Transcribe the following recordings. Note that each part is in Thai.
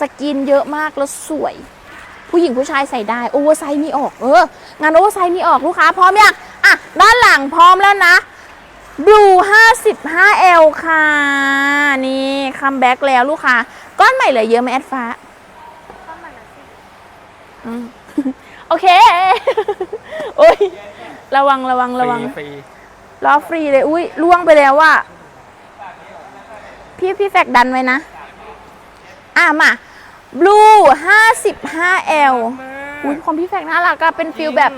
สกินเยอะมากแล้วสวย ผู้หญิงผู้ชายใส่ได้โอเวอร์ไซส์มีออกเอองานโอเวอร์ไซส์มีออกลูกค้าพร้อมยังอะด้านหลังพร้อมแล้วนะบลู 55L ค่ะ นี่คัมแบ็กแล้วลูกค้าก้อนใหม่เหลือเยอะไหมแอดฟ้าอืมโอเค โอ้ย ระวังระวังระวังฟรีล้อฟรีเลย อุ้ยล่วงไปแล้วว่าพี่พี่แฟกดันไว้นะ อะมา บลู 55L อุ้ยของพี่แฟกน่ารักอะเป็นฟิลแบบ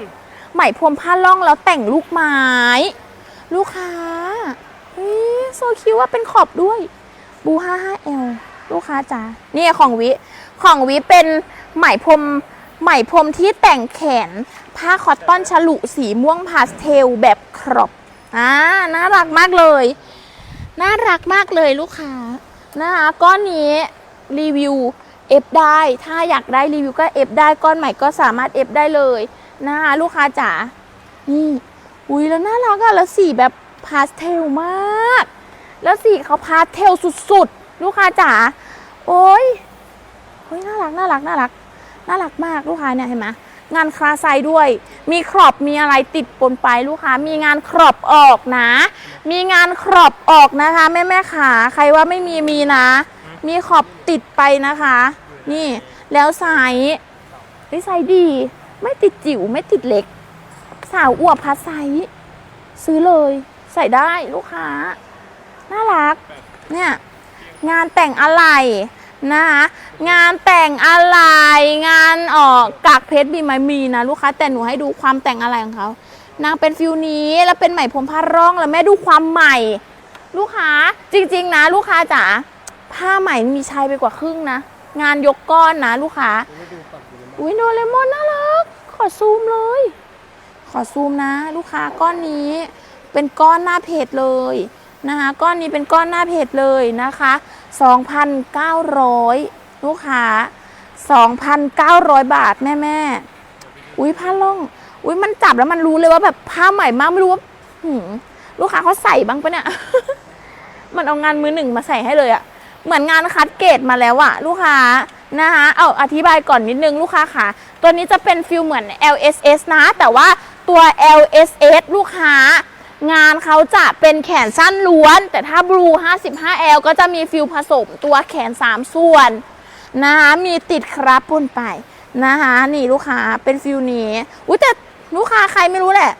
ไหมพรมผ้าล่องแล้วแต่งลูกไม้ ลูกค้าเฮ้ยโซคิวว่าเป็นขอบด้วยบู 55L ลูกค้าจ๋านี่ของวิ ของวิเป็นไหมพรมไหมพรมที่แต่งแขน ผ้าคอตตอนฉลุสีม่วงพาสเทลแบบครอบอ่าน่ารักมากเลย น่ารักมากเลยลูกค้านะคะก้อนนี้รีวิว เอฟได้ ถ้าอยากได้รีวิวก็เอฟได้ก้อนใหม่ก็สามารถเอฟได้เลยนะคะลูกค้าจ๋า นี่ อุ้ยแล้วน่ารักอะแล้วสีแบบพาสเทลมาก แล้วสีเขาพาสเทลสุดๆ ลูกค้าจ๋า โอ้ยเฮ้ยน่ารักน่ารักน่ารัก น่ารักมากลูกค้าเนี่ยเห็นไหมงานคลาไซด้วย มีครอบมีอะไรติดปนไปลูกค้า มีงานครอบออกนะ มีงานครอบออกนะคะแม่แม่ขา ใครว่าไม่มีมีนะ มีขอบติดไปนะคะ นี่ แล้วไซส์เฮ้ไซส์ดี ไม่ติดจิ๋วไม่ติดเล็ก สาวอวบพัดไซส์ซื้อเลย ใส่ได้ลูกค้า น่ารัก เนี่ย งานแต่งอะไรนะคะงานแต่งอะไร งานออกกากเพชรบีมมีนะลูกค้า แต่หนูให้ดูความแต่งอะไรของเขานางเป็นฟิวนี้แล้วเป็นไหมพรมผ้าร่องแล้วแม่ดูความใหม่ ลูกค้าจริง ๆ นะ ลูกค้าจ๋าผ้าใหม่มีใช้ไปกว่าครึ่งนะ งานยกก้อนนะลูกค้า อุ้ยโดเรมอนน่ารัก ขอซูมเลย ขอซูมนะ ลูกค้าก้อนนี้ เป็นก้อนหน้าเพจเลยนะคะก้อนนี้เป็นก้อนหน้าเพจเลยนะคะ2,900 ลูกค้า 2,900 บาทแม่แม่อุ้ยผ้าล่อง อุ้ยมันจับแล้วมันรู้เลยว่าแบบผ้าใหม่มากไม่รู้ว่าลูกค้าเขาใส่บ้างปะเนี่ย มันเอางานมือหนึ่งมาใส่ให้เลยอะ เหมือนงานคัดเกรดมาแล้วอะลูกค้านะคะเอาอธิบายก่อนนิดนึงลูกค้าค่ะ ตัวนี้จะเป็นฟิลเหมือน LSS นะ แต่ว่าตัว LSS ลูกค้างานเขาจะเป็นแขนสั้นล้วน แต่ถ้า Blue 55L ก็จะมีฟิลผสมตัวแขน 3 ส่วนนะคะมีติดครับปนไปนะคะนี่ลูกค้าเป็นฟิลนี้อุ้ยแต่ลูกค้าใครไม่รู้แหละ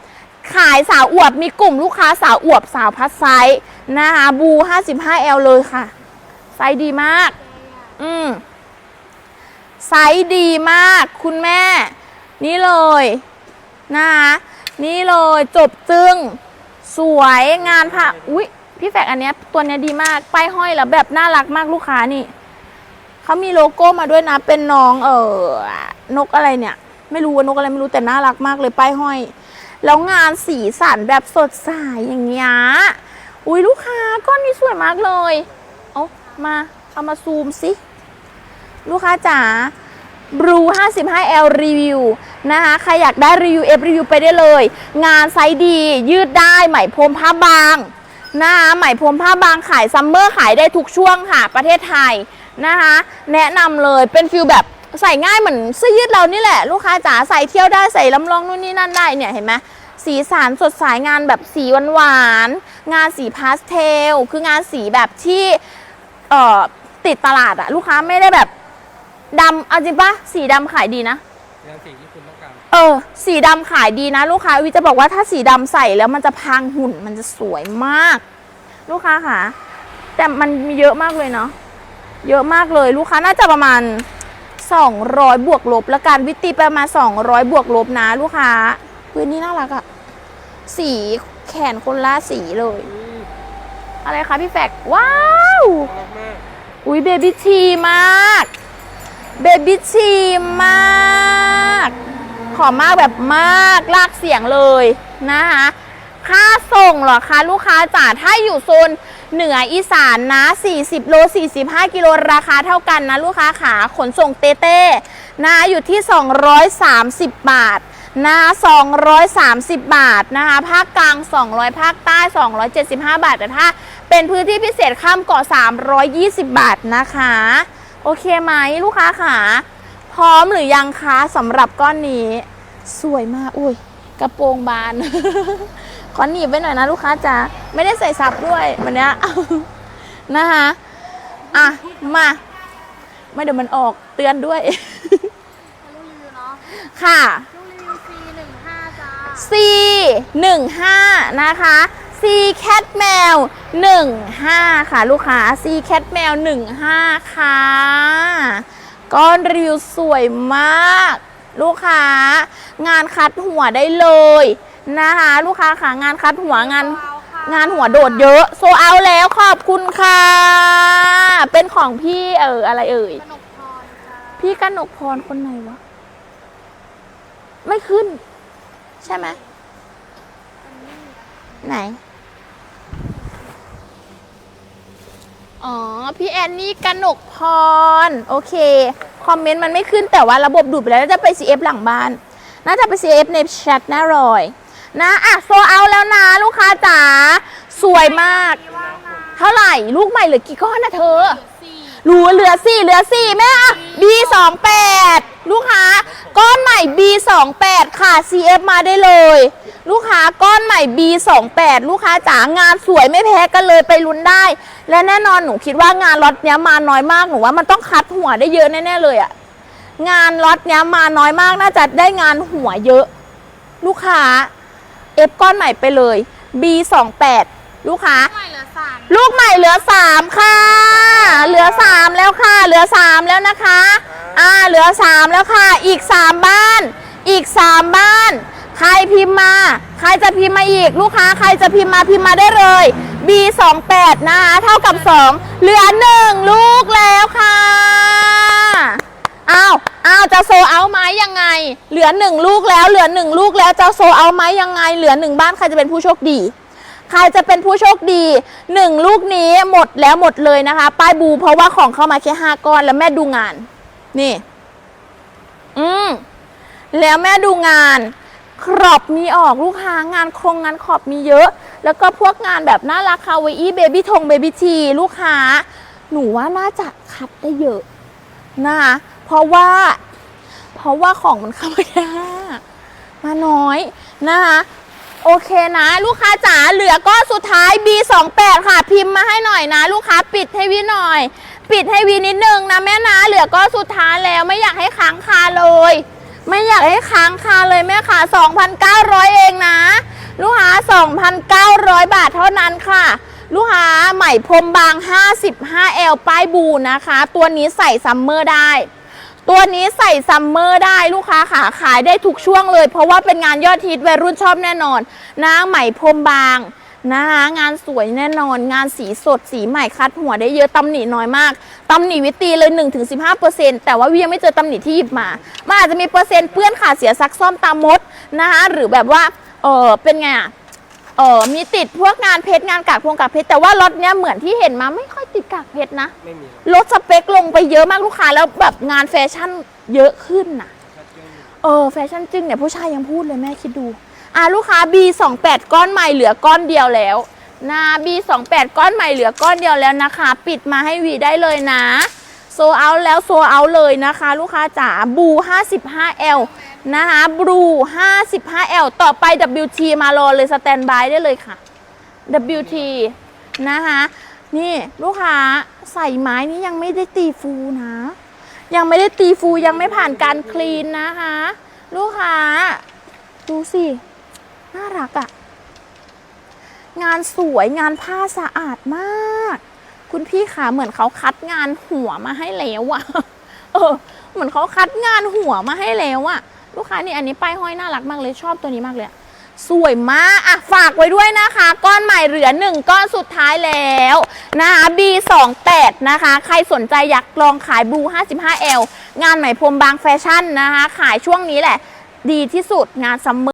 ขายสาวอวบมีกลุ่มลูกค้าสาวอวบสาวพัดไซส์นะคะบู 55L เลยค่ะ ซส์ดีมาก อืมไซส์ดีมาก คุณแม่ นี่เลยนะคะนี่เลยจบจึง สวยงานผ้าอุ๊ยพี่แฟกอันเนี้ยตัวเนี้ยดีมากป้ายห้อยแล้วแบบน่ารักมากลูกค้านี่เขามีโลโก้มาด้วยนะ เป็นน้องเออนกอะไรเนี่ย ไม่รู้ว่านกอะไรไม่รู้แต่น่ารักมากเลยป้ายห้อย แล้วงานสีสันแบบสดใสอย่างเงี้ยอุ้ยลูกค้าก้อนนี้สวยมากเลย เอา มาเอามาซูมสิ ลูกค้าจ๋า Blue 55L รีวิวนะคะ ใครอยากได้รีวิวเอฟรีวิวไปได้เลย งานไซส์ดี ยืดได้ไหมพรมผ้าบางนะคะไหมพรมผ้าบางขายซัมเมอร์ขายได้ทุกช่วงค่ะ ประเทศไทยนะคะ แนะนำเลยเป็นฟิลแบบใส่ง่ายเหมือนเสื้อยืดเรานี่แหละ ลูกค้าจ๋าใส่เที่ยวได้ใส่ลำลองนู่นนี่นั่นได้เนี่ยเห็นไหมสีสันสดใสงานแบบสีหวานๆงานสีพาสเทล คืองานสีแบบที่ เอ่อติดตลาดอะลูกค้าไม่ได้แบบดำเอาจริงปะสีดำขายดีนะ งานสิ่งที่คุณต้องการเออ สีดำขายดีนะ ลูกค้าวิจะบอกว่าถ้าสีดำใส่แล้วมันจะพรางหุ่นมันจะสวยมาก ลูกค้าค่ะ แต่มันมีเยอะมากเลยเนาะเยอะมากเลยลูกค้าน่าจะประมาณ 200 บวกลบแล้วกันวิตีประมาณ200 บวกลบนะ ลูกค้าเว้ยนี่น่ารักอะสีแขนคนละสีเลย อะไรคะพี่แฟกว้าวน่ารักมากอุ้ยเบบี้ทีมากเบบี้ทีมาก ขอมากแบบมากลากเสียงเลยนะคะค่าส่งเหรอคะลูกค้าจ๋าถ้าอยู่โซนเหนืออีสานนะ 40 โล 45 กิโลราคาเท่ากันนะ ลูกค้าขาขนส่งเต้เต้นะอยู่ที่ 230 บาทนะ230 บาทนะคะภาคกลาง 200 ภาคใต้ 275 บาท แต่ถ้า เป็นพื้นที่พิเศษข้ามเกาะ320 บาทนะคะ โอเคไหมลูกค้าขาพร้อมหรือยังคะสำหรับก้อนนี้ สวยมาก อุ้ย กระโปรงบาน ขอหนีบไว้หน่อยนะลูกค้าจ๋าไม่ได้ใส่ซับด้วยวันเนี้ยนะคะอะ มา ไม่เดี๋ยวมันออกเตือนด้วยลูกรีวิวเนาะค่ะลูกรีวิว C หนึ่งห้าจ้า C 1 5นะคะ C cat แมว1 5 ค่ะ ลูกค้า C cat แมว1 5 ค่ะ ก้อนรีวิวสวยมาก ลูกค้างานคัดหัวได้เลยนะคะ ลูกค้าค่ะงานคัดหัวงานเอาค่ะงานหัวโดดเยอะโซเอาแล้วขอบคุณค่ะ เป็นของพี่เอออะไรเอ่ยกนกพรค่ะพี่กนกพรคนไหนวะ ไม่ขึ้น ใช่ไหมไหน อ๋อ พี่แอนนี่กนกพร โอเค คอมเมนต์มันไม่ขึ้นแต่ว่าระบบดูดไปแล้วน่าจะไป CF หลังบ้าน น่าจะไป CF ในแชทแน่รอย นะอะโซเอาแล้วนะ ลูกค้าจ๋า สวยมากที่ว่างนะเท่าไหร่ ลูกใหม่เหลือกี่ก้อนนะเธอสี่รู้เหลือสี่เหลือสี่แม่อะ B 2 8ลูกค้าก้่ B 2 8 ค่ะ CF มาได้เลย ลูกค้าก้อนใหม่ B 2 8 ลูกค้าจ๋างานสวยไม่แพ้กันเลยไปลุ้นได้ และแน่นอนหนูคิดว่างานล็อตเนี้ยมาน้อยมากหนูว่ามันต้องคัดหัวได้เยอะแน่ๆเลยอะงานล็อตเนี้ยมาน้อยมากน่าจะได้งานหัวเยอะ ลูกค้า F ก้อนใหม่ไปเลย B 2 8 ลูกค้า ลูกใหม่เหลือสามค่ะ เหลือสามแล้วค่ะ เหลือสามแล้วนะคะ อ่า เหลือสามแล้วค่ะ อีกสามบ้าน อีกสามบ้าน ใครพิมพ์มา ใครจะพิมพ์มาอีก ลูกค้าใครจะพิมพ์มาพิมพ์มาได้เลย B 2 8 นะคะ เท่ากับ 2 เหลือหนึ่งลูกแล้วค่ะ อ้าว อ้าว จะโซเอาไหมยังไง เหลือหนึ่งลูกแล้ว เหลือหนึ่งลูกแล้ว จะโซเอาไหมยังไง เหลือหนึ่งบ้านใครจะเป็นผู้โชคดี ใครจะเป็นผู้โชคดีหนึ่งลูกนี้หมดแล้วหมดเลยนะคะ ป้ายบูเพราะว่าของเข้ามาแค่ห้าก้อนแล้วแม่ดูงาน นี่ อืมแล้วแม่ดูงานครอบมีออกลูกค้างานโครงงานขอบมีเยอะ แล้วก็พวกงานแบบน่ารักคาวอี้เบบี้ทงเบบี้ทีลูกค้า หนูว่าน่าจะคัดได้เยอะนะคะเพราะว่า เพราะว่าของมันเข้ามาแค่ห้ามาน้อยนะคะ โอเคนะ ลูกค้าจ๋าเหลือก้อนสุดท้าย B28 ค่ะ พิมพ์มาให้หน่อยนะ ลูกค้าปิดให้วีหน่อย ปิดให้วีนิดนึงนะแม่นะ เหลือก้อนสุดท้ายแล้วไม่อยากให้ค้างคาเลย ไม่อยากให้ค้างคาเลยแม่ค่ะ 2,900 เองนะ ลูกค้า 2,900 บาทเท่านั้นค่ะลูกค้าใหม่พรมบาง 55L ป้ายบูนะคะ ตัวนี้ใส่ซัมเมอร์ได้ ตัวนี้ใส่ซัมเมอร์ได้ลูกค้าขาขายได้ทุกช่วงเลย เพราะว่าเป็นงานยอดฮิตวัยรุ่นชอบแน่นอนนะไหมพรมบางนะคะงานสวยแน่นอนงานสีสดสีใหม่คัดหัวได้เยอะตำหนิน้อยมากตำหนิวิตีเลย 1-15%แต่ว่าวียังไม่เจอตำหนิที่หยิบมามันอาจจะมีเปอร์เซ็นต์เปื้อนขาดเสียซักซ่อมตามมดนะคะหรือแบบว่าเออเป็นไงอะเออมีติดพวกงานเพชรงานกากพวงกากเพชรแต่ว่ารถเนี้ยเหมือนที่เห็นมาไม่ค่อย ติดกากเพชรนะ ไม่มีหรอกลดสเปคลงไปเยอะมากลูกค้าแล้วแบบงานแฟชั่นเยอะขึ้นน่ะชัดเจนอยู่เออแฟชั่นจึงเนี่ยผู้ชายยังพูดเลยแม่คิดดู อะลูกค้า B28 ก้อนใหม่เหลือก้อนเดียวแล้วนะ B28 ก้อนใหม่เหลือก้อนเดียวแล้วนะคะ ปิดมาให้วีได้เลยนะโซเอาแล้วโซเอาเลยนะคะ ลูกค้าจ๋าบู 55L นะคะบลู 55L ต่อไป WT มารอเลยสแตนบายได้เลยค่ะ WT นะคะ นี่ลูกค้าใส่ไม้นี้ยังไม่ได้ตีฟูนะ ยังไม่ได้ตีฟูยังไม่ผ่านการคลีนนะคะ ลูกค้า ดูสิ น่ารักอะงานสวยงานผ้าสะอาดมาก คุณพี่ขาเหมือนเขาคัดงานหัวมาให้แล้วอะเออเหมือนเขาคัดงานหัวมาให้แล้วอะลูกค้านี่อันนี้ป้ายห้อยน่ารักมากเลยชอบตัวนี้มากเลยอะ สวยมากอะฝากไว้ด้วยนะคะ ก้อนใหม่เหลือหนึ่งก้อนสุดท้ายแล้วนะคะ B28 นะคะ ใครสนใจอยากลองขายบู 55L งานใหม่พรมบางแฟชั่นนะคะ ขายช่วงนี้แหละ ดีที่สุดงานซัมเมอร์